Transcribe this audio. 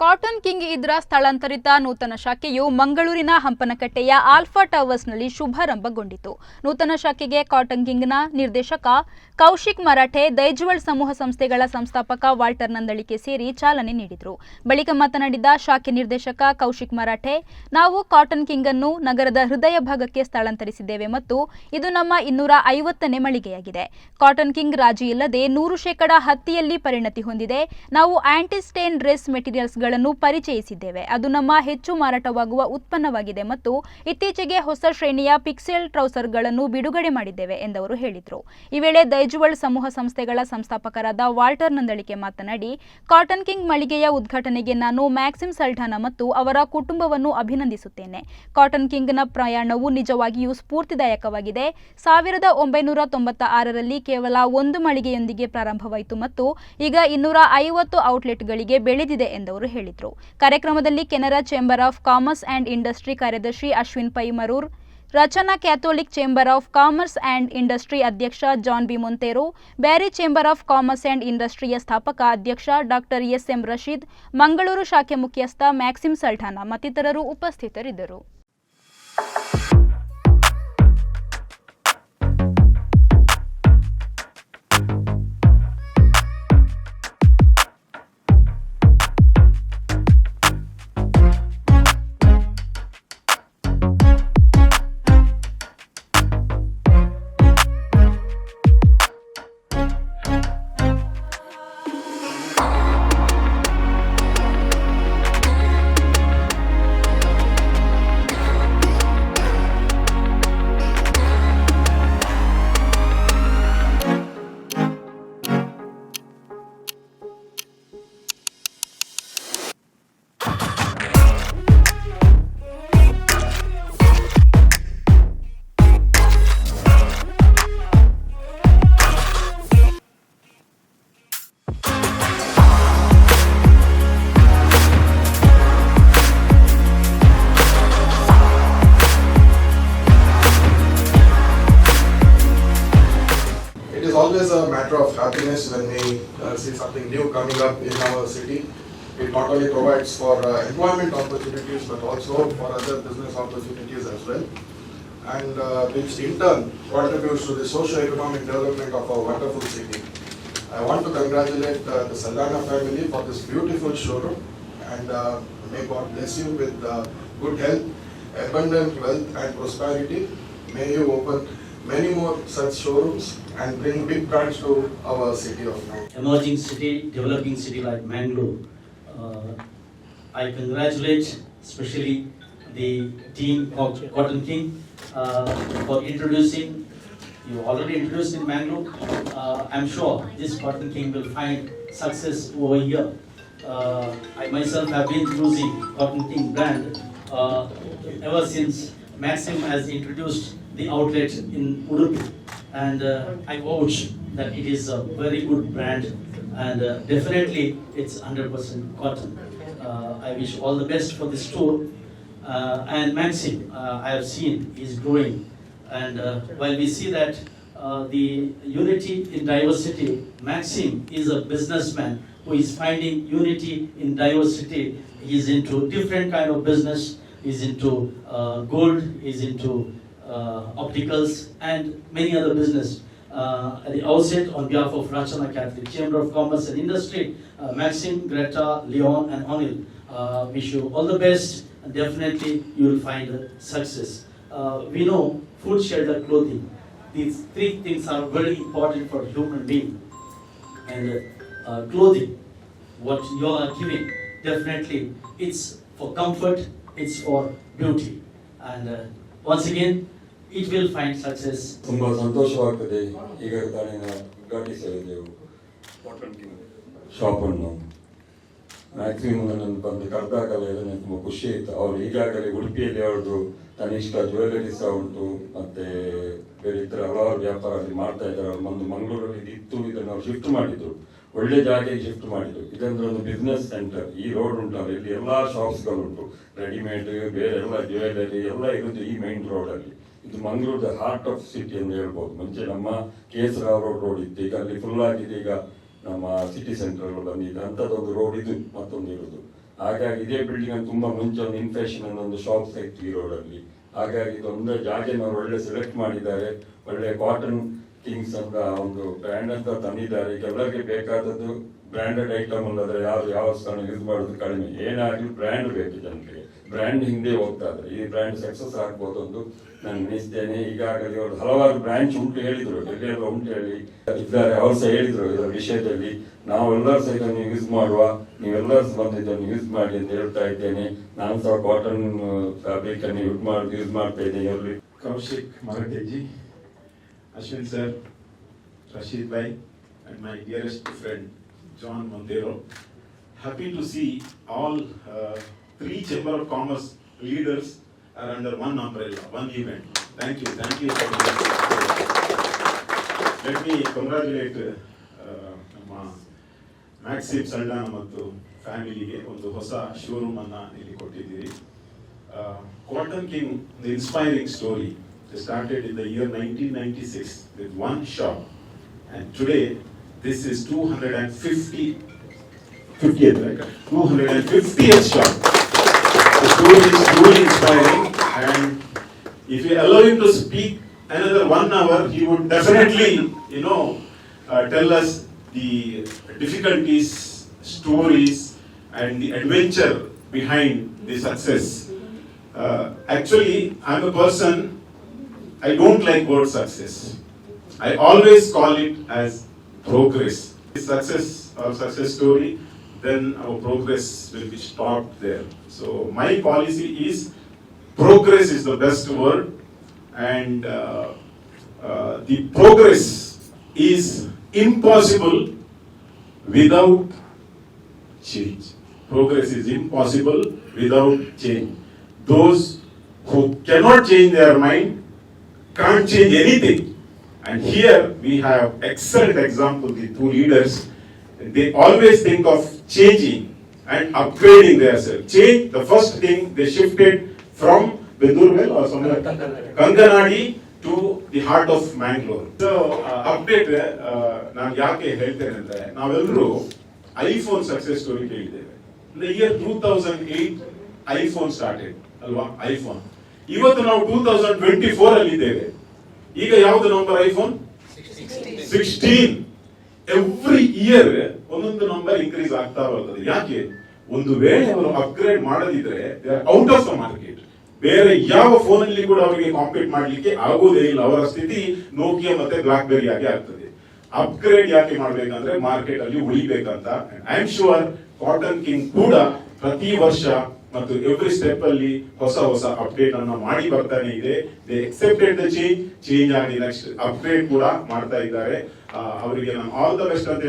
Cotton king ಇದ್ರ ಸ್ಥಳಾಂತರಿತ ನೂತನ ಶಾಖೆಯು ಮಂಗಳೂರಿನ ಹಂಪನಕಟ್ಟೆಯ ಆಲ್ಫಾ ಟವರ್ಸ್ನಲ್ಲಿ ಶುಭಾರಂಭಗೊಂಡಿತು. ನೂತನ ಶಾಖೆಗೆ ಕಾಟನ್ ಕಿಂಗ್ನ ನಿರ್ದೇಶಕ ಕೌಶಿಕ್ ಮರಾಠೆ, ದೈಜ್ವಳ್ ಸಮೂಹ ಸಂಸ್ಥೆಗಳ ಸಂಸ್ಥಾಪಕ ವಾಲ್ಟರ್ ನಂದಳಿಕೆ ಸೇರಿ ಚಾಲನೆ ನೀಡಿದರು. ಬಳಿಕ ಮಾತನಾಡಿದ ಶಾಖೆ ನಿರ್ದೇಶಕ ಕೌಶಿಕ್ ಮರಾಠೆ, ನಾವು ಕಾಟನ್ ಕಿಂಗ್ ಅನ್ನು ನಗರದ ಹೃದಯ ಭಾಗಕ್ಕೆ ಸ್ಥಳಾಂತರಿಸಿದ್ದೇವೆ ಮತ್ತು ಇದು ನಮ್ಮ ಇನ್ನೂರ ಐವತ್ತನೇ ಮಳಿಗೆಯಾಗಿದೆ. ಕಾಟನ್ ಕಿಂಗ್ ರಾಜಿ ಇಲ್ಲದೆ ನೂರು ಶೇಕಡ ಹತ್ತಿಯಲ್ಲಿ ಪರಿಣತಿ ಹೊಂದಿದೆ. ನಾವು ಆಂಟಿ ಸ್ಟೇನ್ ಡ್ರೆಸ್ ಮೆಟೀರಿಯಲ್ಸ್ಗಳನ್ನು ಪರಿಚಯಿಸಿದ್ದೇವೆ. ಅದು ನಮ್ಮ ಹೆಚ್ಚು ಮಾರಾಟವಾಗುವ ಉತ್ಪನ್ನವಾಗಿದೆ ಮತ್ತು ಇತ್ತೀಚೆಗೆ ಹೊಸ ಶ್ರೇಣಿಯ ಪಿಕ್ಸೆಲ್ ಟ್ರೌಸರ್ಗಳನ್ನು ಬಿಡುಗಡೆ ಮಾಡಿದ್ದೇವೆ ಎಂದವರು ಹೇಳಿದರು. ಈ ವೇಳೆ ದೈಜುವಳ್ ಸಮೂಹ ಸಂಸ್ಥೆಗಳ ಸಂಸ್ಥಾಪಕರಾದ ವಾಲ್ಟರ್ ನಂದಳಿಕೆ ಮಾತನಾಡಿ, ಕಾಟನ್ ಕಿಂಗ್ ಮಳಿಗೆಯ ಉದ್ಘಾಟನೆಗೆ ನಾನು ಮ್ಯಾಕ್ಸಿಮ್ ಸಲ್ಠಾನ ಮತ್ತು ಅವರ ಕುಟುಂಬವನ್ನು ಅಭಿನಂದಿಸುತ್ತೇನೆ. ಕಾಟನ್ ಕಿಂಗ್ನ ಪ್ರಯಾಣವು ನಿಜವಾಗಿಯೂ ಸ್ಫೂರ್ತಿದಾಯಕವಾಗಿದೆ. ಸಾವಿರದ ಒಂಬೈನೂರ ತೊಂಬತ್ತ ಕೇವಲ ಒಂದು ಮಳಿಗೆಯೊಂದಿಗೆ ಪ್ರಾರಂಭವಾಯಿತು ಮತ್ತು ಈಗ ಇನ್ನೂರ ಐವತ್ತು ಔಟ್ಲೆಟ್ಗಳಿಗೆ ಬೆಳೆದಿದೆ ಎಂದವರು ಹೇಳಿದರು. ಕಾರ್ಯಕ್ರಮದಲ್ಲಿ Canara chamber of commerce and industry ಕಾರ್ಯದರ್ಶಿ Ashwin Pai Marur Rachana Catholic chamber of commerce and industry ಅಧ್ಯಕ್ಷ John B Monteiro, Beary chamber of commerce and ಇಂಡಸ್ಟ್ರಿಯ ಸ್ಥಾಪಕ ಅಧ್ಯಕ್ಷ doctor S M Rasheed, Mangaluru ಶಾಖೆ ಮುಖ್ಯಸ್ಥ ಮ್ಯಾಕ್ಸಿಮ್ ಸಲ್ಠಾನ ಮತ್ತಿತರರು ಉಪಸ್ಥಿತರಿದ್ದರು. Always a matter of happiness when we uh, see something new coming up in our city. It not only provides for uh, employment opportunities but also for other business opportunities as well. And uh, which in turn contributes to the socio-economic development of our wonderful city. I want to congratulate uh, the Saldana family for this beautiful showroom and uh, may God bless you with uh, good health, abundant wealth and prosperity. May you open many more such showrooms and bring big brands to our city of Mangalore. emerging city, developing city like Mangalore. Uh, I congratulate especially the team of Cotton King uh, for introducing, you already introduced in Mangalore. Uh, I'm sure this Cotton King will find success over here. Uh, I myself have been using Cotton King brand uh, ever since Maxim has introduced the outlet in Udupi. And uh, I vouch that it is a very good brand and uh, definitely it's 100% cotton. Uh, I wish all the best for the store. And Maxim, I have seen, is growing. And while we see that uh, the unity in diversity, Maxim is a businessman who is finding unity in diversity. He's into different kind of business. He's into uh, gold. He's into opticals and many other business. Uh, at the outset, on behalf of Rachana Catholic Chamber of Commerce and Industry, uh, Maxim, Greta, Leon, and Anil, uh, wish you all the best. And definitely, you will find uh, success. Uh, we know food, shelter, clothing. These three things are very important for human being. And uh, clothing, what you are giving, definitely, it's for comfort, it's for beauty. And uh, once again, it will find success. ತುಂಬ ಸಂತೋಷವಾಗ್ತದೆ. ಈಗ ತಾನೇ ನಾವು ಉದ್ಘಾಟಿಸಲಿದ್ದೆವು ಶಾಪನ್ನು maximum ನನ್ನ ಬಂದು ಕರೆದಾಗಲ್ಲ ನನಗೆ ತುಂಬ ಖುಷಿ ಆಯಿತು. ಅವರು ಈಗಾಗಲೇ ಉಡುಪಿಯಲ್ಲಿ ಅವ್ರದ್ದು ತನಿಷ್ಠ ಜ್ಯುವೆಲರಿ ಸಹ ಉಂಟು. ಮತ್ತೆ ಬೇರೆ ಇತರ ಹಲವಾರು ವ್ಯಾಪಾರ ಅಲ್ಲಿ ಮಾಡ್ತಾ ಇದ್ದಾರೆ. ಅವ್ರು ಬಂದು ಮಂಗಳೂರಲ್ಲಿ ಇತ್ತು ಇದನ್ನು ಅವ್ರು ಶಿಫ್ಟ್ ಮಾಡಿದ್ರು. ಒಳ್ಳೆ ಜಾಗೆ ಶಿಫ್ಟ್ ಮಾಡಿದ್ರು. ಇದಂದ್ರೆ ಒಂದು ಬಿಸ್ನೆಸ್ ಸೆಂಟರ್ ಈ ರೋಡ್ ಉಂಟು. ಇಲ್ಲಿ ಎಲ್ಲಾ ಶಾಪ್ಸ್ಗಳು ಉಂಟು ರೆಡಿಮೇಡ್ ಬೇರೆ ಎಲ್ಲ ಜ್ಯುವೆಲರಿ ಎಲ್ಲ ಇರುವುದು ಈ ಮೈನ್ ರೋಡ್ ಇದು ದ ಹಾರ್ಟ್ ಆಫ್ ಸಿಟಿ ಅಂತ ಹೇಳ್ಬೋದು. ಮುಂಚೆ ನಮ್ಮ K S Rao road road ಇತ್ತು. ಈಗ ಅಲ್ಲಿ ಫುಲ್ ಆಗಿದೆ ಈಗ ನಮ್ಮ ಸಿಟಿ ಸೆಂಟರ್ ಬಂದಿದೆ. ಅಂಥದ್ದೊಂದು ರೋಡ್ ಇದು, ಮತ್ತೊಂದು ಇರೋದು. ಹಾಗಾಗಿ ಇದೇ ಬಿಲ್ಡಿಂಗ್ ಅಲ್ಲಿ ತುಂಬಾ ಮುಂಚೆ ಒಂದು ಇನ್ಫೆಕ್ಷನ್ ಅನ್ನೋ ಒಂದು ಶಾಪ್ ಇತ್ತು ಈ ರೋಡ್ ಅಲ್ಲಿ. ಹಾಗಾಗಿ ಇದೊಂದು ಜಾಗನ ಒಳ್ಳೆ ಸೆಲೆಕ್ಟ್ ಮಾಡಿದ್ದಾರೆ. ಒಳ್ಳೆ ಕಾಟನ್ ಥಿಂಗ್ಸ್ ಅಂತ ಒಂದು ಬ್ರ್ಯಾಂಡ್ ಅಂತ ತಂದಿದ್ದಾರೆ. ಈಗ ಎಲ್ಲರಿಗೆ ಬೇಕಾದದ್ದು ಬ್ರ್ಯಾಂಡೆಡ್ ಐಟಮ್ ಅಲ್ಲದ್ರೆ ಯಾರು ಯಾವ ಸ್ಥಾನ ಯೂಸ್ ಮಾಡೋದು ಕಡಿಮೆ. ಏನಾಗಲಿ ಬ್ರ್ಯಾಂಡ್ ಬೇಕು ಜನರಿಗೆ. ಬ್ರ್ಯಾಂಡ್ ಹಿಂದೆ ಹೋಗ್ತಾ ಇದ್ದಾರೆ ಈ ಬ್ರ್ಯಾಂಡ್ ಸಕ್ಸಸ್ ಆಗ್ಬೋದು ಅಂತ ನಾನು ಎಣಿಸ್ತೇನೆ. ಈಗಾಗಲೇ ಅವರು ಹಲವಾರು ಬ್ರಾಂಚ್ ಉಂಟು ಹೇಳಿದ್ರು. ಎಲ್ಲೆಲ್ಲ ಉಂಟು ಹೇಳಿ ಇದ್ದಾರೆ. ಅವ್ರು ಸಹ ಹೇಳಿದ್ರು ಇದರ ವಿಷಯದಲ್ಲಿ. ನಾವೆಲ್ಲರೂ ಸಹ ಇದನ್ನು ಯೂಸ್ ಮಾಡುವ. ನೀವೆಲ್ಲರೂ ಸಹ ಬಂದು ಇದನ್ನು ಯೂಸ್ ಮಾಡಿ ಅಂತ ಹೇಳ್ತಾ ಇದ್ದೇನೆ. ನಾನು ಸಹ ಕಾಟನ್ ಫ್ಯಾಬ್ರಿಕ್ ಅನ್ನು ಯೂಸ್ ಮಾಡಿ ಯೂಸ್ ಮಾಡ್ತಾ ಇದ್ದೇನೆ ಎಲ್ಲಿ Kaushik Maratheji, Ashwin sir Rasheed Bhai, and my dearest friend John Monteiro happy to see all three Chamber of Commerce leaders are under one umbrella, one event. Thank you, thank you for this. Let me congratulate uh, ನಮ್ಮ maxim ಸಲ್ಡಾನ ಮತ್ತು ಫ್ಯಾಮಿಲಿಗೆ ಒಂದು ಹೊಸ showroom ಅನ್ನ ಇಲ್ಲಿ ಕೊಟ್ಟಿದ್ದೀರಿ Cotton King the inspiring story started in the year nineteen ninety six with one shop and today this is two hundred and fifty fifty two hundred and fiftieth shop The story is truly inspiring and if you allow him to speak another one hour, he would definitely, you know, uh, tell us the difficulties, stories and the adventure behind the success. Uh, actually, I'm a person, I don't like word success. I always call it as progress. Success or success story, then our progress will be stopped there. So my policy is progress is the best word, and uh, uh, the progress is impossible without change. Progress is impossible without change. Those who cannot change their mind can't change anything. And here we have excellent example, the two leaders. They always think of changing and upgrading themselves. Change, the first thing they shifted from Bedurvel or somewhere, Kanganadi to the heart of Mangalore. So, update ನಾನು ಯಾಕೆ ಹೇಳ್ತೇನೆ ಅಂದ್ರೆ ನಾವೆಲ್ಲರೂ iPhone success story ಕೇಳಿದ್ದೇವೆ in the year two thousand eight iPhone started ಅಲ್ವಾ iPhone ಇವತ್ತು ನಾವು two thousand twenty four ಅಲ್ಲಿ ಇದ್ದೇವೆ ಈಗ ಯಾವುದು number iPhone sixteen every year ಒಂದೊಂದು ನಂಬರ್ ಇನ್ಕ್ರೀಸ್ ಆಗ್ತಾ ಬರ್ತದೆ. ಯಾಕೆ? ಒಂದು ವೇಳೆ ಅವರು ಅಪ್ಗ್ರೇಡ್ ಮಾಡದಿದ್ರೆ ಔಟ್ ಆಫ್ ದ ಮಾರ್ಕೆಟ್ ಬೇರೆ ಯಾವ ಫೋನ್ ಅಲ್ಲಿ ಕೂಡ ಅವರಿಗೆ ಕಾಂಪೀಟ್ ಮಾಡ್ಲಿಕ್ಕೆ ಆಗೋದೇ ಇಲ್ಲ. ಅವರ ಸ್ಥಿತಿ ನೋಕಿಯಾ ಮತ್ತೆ ಬ್ಲಾಕ್ಬೆರಿ ಆಗಿ ಆಗ್ತದೆ. ಅಪ್ಗ್ರೇಡ್ ಯಾಕೆ ಮಾಡ್ಬೇಕಂದ್ರೆ ಮಾರ್ಕೆಟ್ ಅಲ್ಲಿ ಉಳಿಬೇಕಂತ. I am sure cotton king ಕೂಡ ಪ್ರತಿ ವರ್ಷ ಮತ್ತು ಎವ್ರಿ ಸ್ಟೆಪ್ ಅಲ್ಲಿ ಹೊಸ ಹೊಸ ಅಪ್ಡೇಟ್ ಅನ್ನ ಮಾಡಿ ಬರ್ತಾನೆ ಇದೆ. They accepted the change change ಆಗಿ ನೆಕ್ಸ್ಟ್ ಅಪ್ಡೇಟ್ ಕೂಡ ಮಾಡ್ತಾ ಇದ್ದಾರೆ. ಅವರಿಗೆ ನಾನು ಆಲ್ ದ ಬೆಸ್ಟ್ ಅಂತ.